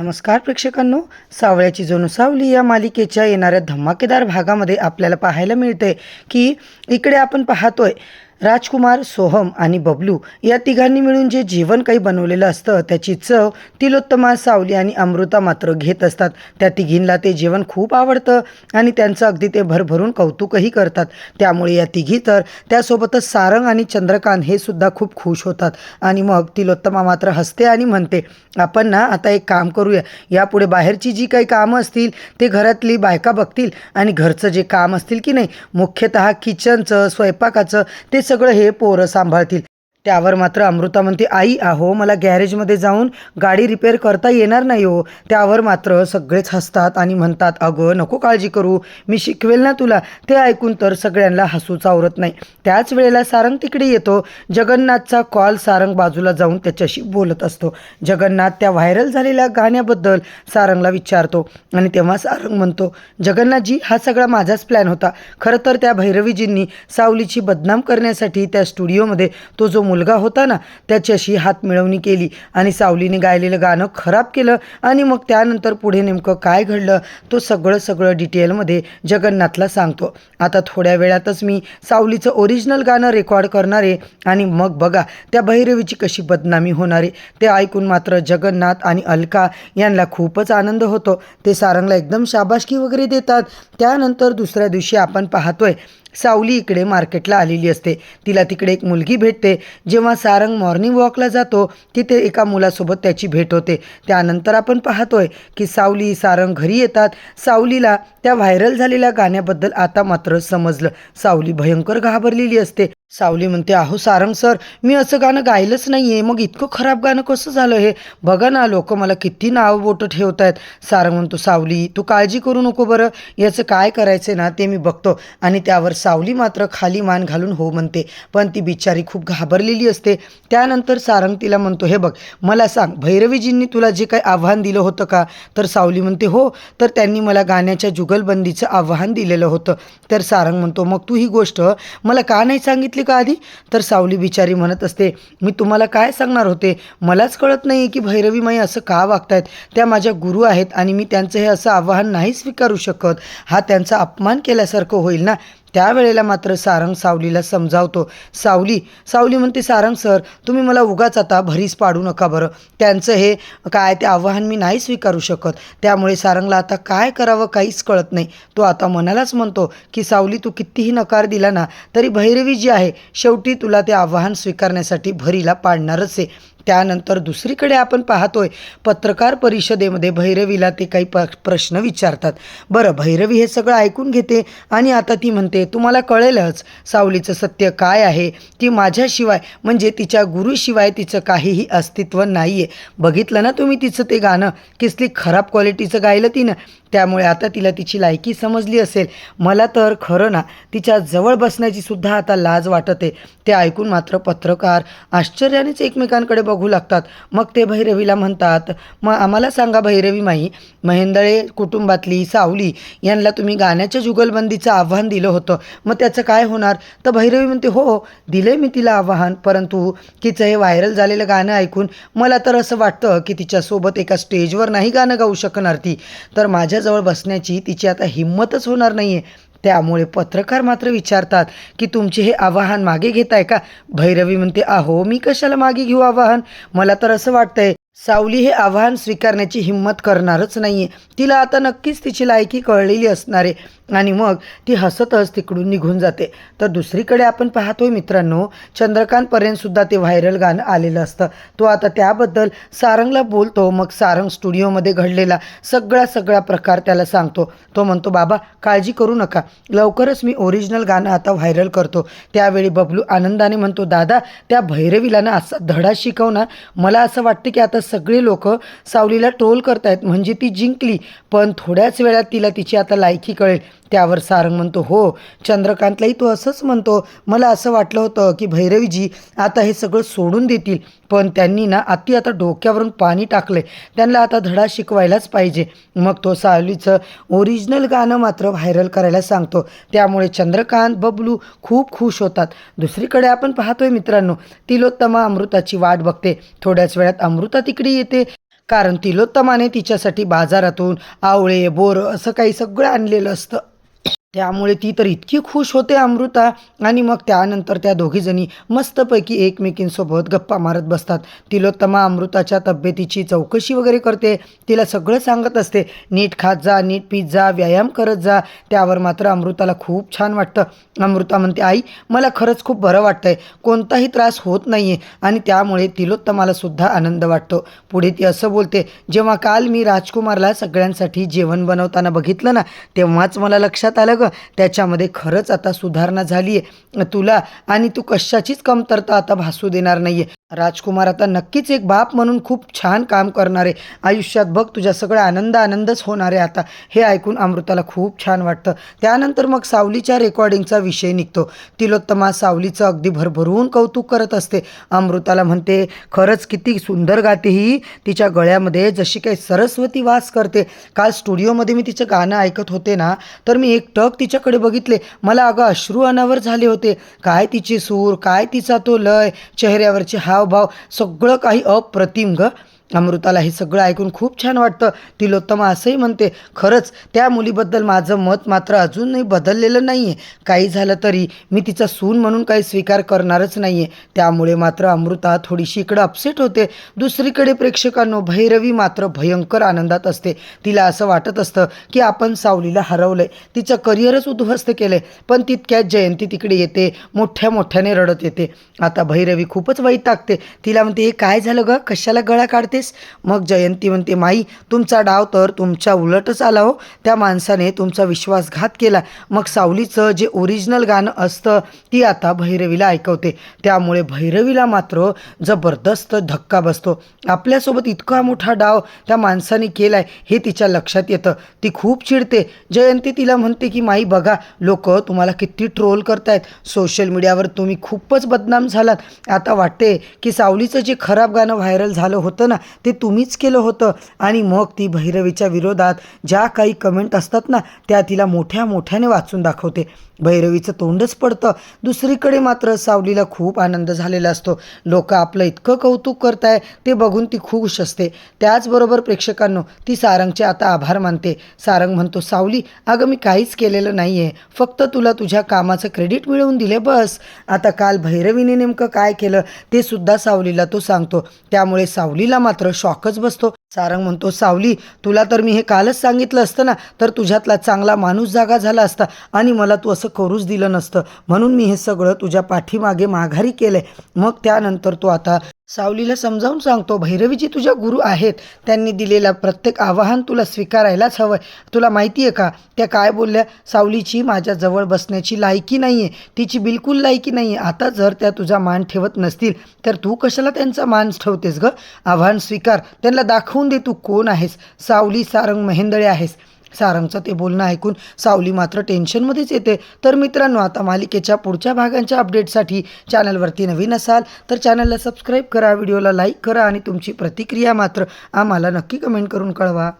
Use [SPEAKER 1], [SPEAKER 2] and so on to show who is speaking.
[SPEAKER 1] नमस्कार प्रेक्षकांनो. सावळ्याची जणू सावली या मालिकेच्या येणाऱ्या धमाकेदार भागामध्ये आपल्याला पाहायला मिळते की इकडे आपण पाहतोय राजकुमार सोहम आणि बबलू या तिघांनी मिळून जे जेवण काही बनवलेलं असतं त्याची चव तिलोत्तमा सावली आणि अमृता मात्र घेत असतात. त्या तिघींना ते जेवण खूप आवडतं आणि त्यांचं अगदी ते भरभरून कौतुकही करतात. त्यामुळे या तिघी तर त्यासोबतच सारंग आणि चंद्रकांत हे सुद्धा खूप खुश होतात. आणि मग तिलोत्तमा मात्र हसते आणि म्हणते आपण ना आता एक काम करूया. यापुढे बाहेरची जी काही कामं असतील ते घरातली बायका बघतील आणि घरचं जे काम असतील की नाही मुख्यतः किचनचं स्वयंपाकाचं ते सगळं हे पोरं सांभाळतील. त्यावर मात्र अमृता म्हणते आई आहो मला गॅरेजमध्ये जाऊन गाडी रिपेअर करता येणार नाही हो. त्यावर मात्र सगळेच हसतात आणि म्हणतात अगं नको काळजी करू. मी शिकवेल ना तुला. ते ऐकून तर सगळ्यांना हसू चावरत नाही. त्याच वेळेला सारंग तिकडे येतो. जगन्नाथचा कॉल सारंग बाजूला जाऊन त्याच्याशी बोलत असतो. जगन्नाथ त्या व्हायरल झालेल्या गाण्याबद्दल सारंगला विचारतो आणि तेव्हा सारंग म्हणतो जगन्नाथजी हा सगळा माझाच प्लॅन होता. खरं तर त्या भैरवीजींनी सावलीची बदनाम करण्यासाठी त्या स्टुडिओमध्ये तो जो मुलगा होता ना त्याच्याशी हात मिळवणी केली आणि सावलीने गायलेलं गाणं खराब केलं आणि मग त्यानंतर पुढे नेमकं काय घडलं तो सगळं सगळं डिटेलमध्ये जगन्नाथला सांगतो. आता थोड्या वेळातच मी सावलीचं ओरिजिनल गाणं रेकॉर्ड करणारे आणि मग बघा त्या भैरवीची कशी बदनामी होणारे ते ऐकून मात्र जगन्नाथ आणि अलका यांना खूपच आनंद होतो. ते सारंगला एकदम शाबाशकी वगैरे देतात. त्यानंतर दुसऱ्या दिवशी आपण पाहतोय सावली इकडे मार्केटला आलेली असते. तिला तिकडे एक मुलगी भेटते. जेव्हा सारंग मॉर्निंग वॉकला जातो तिथे एका मुलासोबत त्याची भेट होते. त्यानंतर आपण पाहतोय की सावली सारंग घरी येतात. सावलीला त्या व्हायरल झालेल्या गाण्याबद्दल आता मात्र समजलं. सावली भयंकर घाबरलेली असते. सावली म्हणते अहो सारंग सर मी असं गाणं गायलंच नाही आहे मग इतकं खराब गाणं कसं झालं हे? बघा ना लोक मला किती नाव बोटं ठेवत आहेत सारंग म्हणतो सावली तू काळजी करू नको बरं. याचं काय करायचं ना ते मी बघतो. आणि त्यावर सावली मात्र खाली मान घालून हो म्हणते. पण ती बिचारी खूप घाबरलेली असते. त्यानंतर सारंग तिला म्हणतो हे बघ मला सांग भैरवीजींनी तुला जे काही आव्हान दिलं होतं का? तर सावली म्हणते हो. तर त्यांनी मला गाण्याच्या जुगलबंदीचं आव्हान दिलेलं होतं. तर सारंग म्हणतो मग तू ही गोष्ट मला का नाही सांगितली? का आधी? तर सावली बिचारी म्हणत असते मी तुम्हाला काय सांगणार होते? मलाच कळत नाही की भैरवी माई असं का वागतायत. त्या माझ्या गुरु आहेत आणि मी त्यांचं हे असं आव्हान नाही स्वीकारू शकत. हा त्यांचा अपमान केल्यासारखं होईल ना? त्यावेळेला मात्र सारंग सावलीला समजावतो सावली सावली म्हणते सारंग सर तुम्ही मला उगाच आता भरीस पाडू नका बरं. त्यांचं हे काय ते आव्हान मी नाही स्वीकारू शकत. त्यामुळे सारंगला आता काय करावं काहीच कळत नाही. तो आता मनालाच म्हणतो की सावली तू कितीही नकार दिला ना तरी भैरवी जी आहे शेवटी तुला ते आव्हान स्वीकारण्यासाठी भरीला पाडणारच आहे. त्यानंतर दुसरीकडे आपण पाहतोय पत्रकार परिषदेमध्ये भैरवीला ते काही प प्रश्न विचारतात. बरं भैरवी हे सगळं ऐकून घेते आणि आता ती म्हणते तुम्हाला कळेलच सावलीचं सत्य काय आहे? की माझ्याशिवाय म्हणजे तिच्या गुरुशिवाय तिचं काहीही अस्तित्व नाही आहे बघितलं ना तुम्ही तिचं ते गाणं? किसली खराब क्वालिटीचं गायलं तिनं. त्यामुळे आता तिला तिची लायकी समजली असेल. मला तर खरं ना तिच्या जवळ बसण्याची सुद्धा आता लाज वाटते. ते ऐकून मात्र पत्रकार आश्चर्यानेच एकमेकांकडे बघू लागतात. मग ते भैरवीला म्हणतात मग आम्हाला सांगा भैरवी माई महेंदळे कुटुंबातली सावली यांना तुम्ही गाण्याच्या जुगलबंदीचं आव्हान दिलं होतं. मग त्याचं काय होणार? तर भैरवी म्हणते हो, हो दिले मी तिला आव्हान परंतु तिचं हे व्हायरल झालेलं गाणं ऐकून मला तर असं वाटतं की तिच्यासोबत एका स्टेजवर नाही गाणं गाऊ शकणार ती. तर माझ्याजवळ बसण्याची तिची आता हिंमतच होणार नाही आहे त्यामुळे पत्रकार मात्र विचारतात की तुमचे हे आवाहन मागे घेताय का? भैरवी म्हणते अहो मी कशाला मागे घेऊ आवाहन? मला तर असं वाटतंय सावली हे आव्हान स्वीकारण्याची हिंमत करणारच नाहीये. तिला आता नक्कीच तिची लायकी कळलेली असणार आहे. आणि मग ती हसतच तिकडून निघून जाते. तर दुसरीकडे आपण पाहतोय मित्रांनो चंद्रकांतपर्यंतसुद्धा ते व्हायरल गाणं आलेलं असतं. तो आता त्याबद्दल सारंगला बोलतो मग सारंग स्टुडिओमध्ये घडलेला सगळा सगळा प्रकार त्याला सांगतो. तो म्हणतो बाबा काळजी करू नका. लवकरच मी ओरिजिनल गाणं आता व्हायरल करतो. त्यावेळी बबलू आनंदाने म्हणतो दादा त्या भैरवीला ना असा धडा शिकव ना मला असं वाटतं की आता सगळे लोक सावलीला ट्रोल करतायत. म्हणजे ती जिंकली. पण थोड्याच वेळात तिला तिची आता लायकी कळेल. त्यावर सारंग म्हणतो हो चंद्रकांतलाही तो असंच म्हणतो. मला असं वाटलं होतं की भैरवीजी आता हे सगळं सोडून देतील पण त्यांनी ना अति आता डोक्यावरून पाणी टाकले त्यांना आता धडा शिकवायलाच पाहिजे. मग तो सावलीचं ओरिजिनल गाणं मात्र व्हायरल करायला सांगतो. त्यामुळे चंद्रकांत बबलू खूप खुश होतात. दुसरीकडे आपण पाहतोय मित्रांनो तिलोत्तमा अमृताची वाट बघते. थोड्याच वेळात अमृता तिकडे येते. कारण तिलोत्तमाने तिच्यासाठी बाजारातून आवळे बोरं असं काही सगळं आणलेलं असतं. त्यामुळे ती तर इतकी खुश होते अमृता आणि मग त्यानंतर त्या दोघीजणी मस्तपैकी एकमेकींसोबत गप्पा मारत बसतात. तिलोत्तमा अमृताच्या तब्येतीची चौकशी वगैरे करते. तिला सगळं सांगत असते. नीट खात जा नीट पीत जा व्यायाम करत जा. त्यावर मात्र अमृताला खूप छान वाटतं. अमृता म्हणते आई मला खरंच खूप बरं वाटतंय. कोणताही त्रास होत नाही आहे आणि त्यामुळे तिलोत्तमाला सुद्धा आनंद वाटतो. पुढे ती असं बोलते जेव्हा काल मी राजकुमारला सगळ्यांसाठी जेवण बनवताना बघितलं ना तेव्हाच मला लक्षात आलं ग त्याच्यामध्ये खरंच आता सुधारणा झाली आहे तुला आणि तू कशाचीच कमतरता आता भासू देणार नाही आहे राजकुमार आता नक्कीच एक बाप म्हणून खूप छान काम करणारे. आयुष्यात बघ तुझ्या सगळं आनंद आनंदच होणार आहे आता. हे ऐकून अमृताला खूप छान वाटतं. त्यानंतर मग सावलीच्या रेकॉर्डिंगचा विषय निघतो. तिलोत्तमा सावलीचं अगदी भरभरून कौतुक करत असते. अमृताला म्हणते खरंच किती सुंदर गाते ही. तिच्या गळ्यामध्ये जशी काही सरस्वती वास करते. काल स्टुडिओमध्ये मी तिचं गाणं ऐकत होते ना तर मी एक टक तिच्याकडे बघितले. मला अगं अश्रू अनावर झाले होते. काय तिचे सूर काय तिचा तो लय. चेहऱ्यावरचे हावभाव सगळं काही अप्रतिम ग. अमृताला हे सगळं ऐकून खूप छान वाटतं. तिलोत्तमा असंही म्हणते खरंच त्या मुलीबद्दल माझं मत मात्र अजूनही बदललेलं नाही आहे काही झालं तरी मी तिचा सून म्हणून काही स्वीकार करणारच नाही आहे त्यामुळे मात्र अमृता थोडीशी इकडं अपसेट होते. दुसरीकडे प्रेक्षकांनो भैरवी मात्र भयंकर आनंदात असते. तिला असं वाटत असतं की आपण सावलीला हरवलं आहे तिचं करिअरच उद्ध्वस्त केलं आहे पण तितक्यात जयंती तिकडे येते. मोठ्या मोठ्याने रडत येते. आता भैरवी खूपच वाईट टाकते तिला म्हणते हे काय झालं ग? कशाला गळा काढते काढतेस मग जयंती म्हणते माई तुमचा डाव तर तुमच्या उलटच आला हो. त्या माणसाने तुमचा विश्वासघात केला. मग सावलीचं जे ओरिजिनल गाणं असतं ती आता भैरवीला ऐकवते. त्यामुळे भैरवीला मात्र जबरदस्त धक्का बसतो. आपल्यासोबत इतका मोठा डाव त्या माणसाने केलाय हे तिच्या लक्षात येतं. ती खूप चिडते. जयंती तिला म्हणते की माई बघा लोक तुम्हाला किती ट्रोल करतायत. सोशल मीडियावर तुम्ही खूपच बदनाम झालात. आता वाटते की सावलीचं जे खराब गाणं व्हायरल झालं होतं ना ते तुम्हीच केलं होतं. आणि मग ती भैरवीच्या विरोधात ज्या काही कमेंट असतात ना त्या तिला मोठ्या मोठ्याने वाचून दाखवते. भैरवीचं तोंडच पडतं. दुसरीकडे मात्र सावलीला खूप आनंद झालेला असतो. लोक आपलं इतकं कौतुक करताय ते बघून ती खुश असते. त्याचबरोबर प्रेक्षकांनो ती सारंगचे आता आभार मानते. सारंग म्हणतो सावली अगं मी काहीच केलेलं नाही आहे फक्त तुला तुझ्या कामाचं क्रेडिट मिळवून दिले बस. आता काल भैरवीने नेमकं काय केलं ते सुद्धा सावलीला तो सांगतो. त्यामुळे सावलीला मात्र शॉकच बसतो. सारंग म्हणतो सावली तुला तर मी हे कालच सांगितलं असतं ना तर तुझ्यातला चांगला माणूस जागा झाला असता आणि मला तू असं करूच दिलं नसतं. म्हणून मी हे सगळं तुझ्या पाठीमागे माघारी केलंय. मग त्यानंतर तो आता सावलीला समजावून सांगतो भैरवी जी तुझ्या गुरु आहेत. त्यांनी दिलेला प्रत्येक आवाहन तुला स्वीकारायलाच हवं आहे. तुला माहिती आहे का? त्या काय बोलल्या? सावलीची माझ्याजवळ बसण्याची लायकी नाही आहे तिची बिलकुल लायकी नाही आहे आता जर त्या तुझा मान ठेवत नसतील तर तू कशाला त्यांचा मान ठेवतेस गं? आव्हान स्वीकार. त्यांना दाखवून दे तू कोण आहेस. सावली सारंग महेंदळे आहेस. सारंगचं ते बोलणं ऐकून सावली मात्र टेन्शनमध्येच येते. तर मित्रांनो आता मालिकेच्या पुढच्या भागांच्या अपडेटसाठी चॅनलवरती नवीन असाल तर चॅनलला सबस्क्राईब करा व्हिडिओला लाईक करा आणि तुमची प्रतिक्रिया मात्र आम्हाला नक्की कमेंट करून कळवा.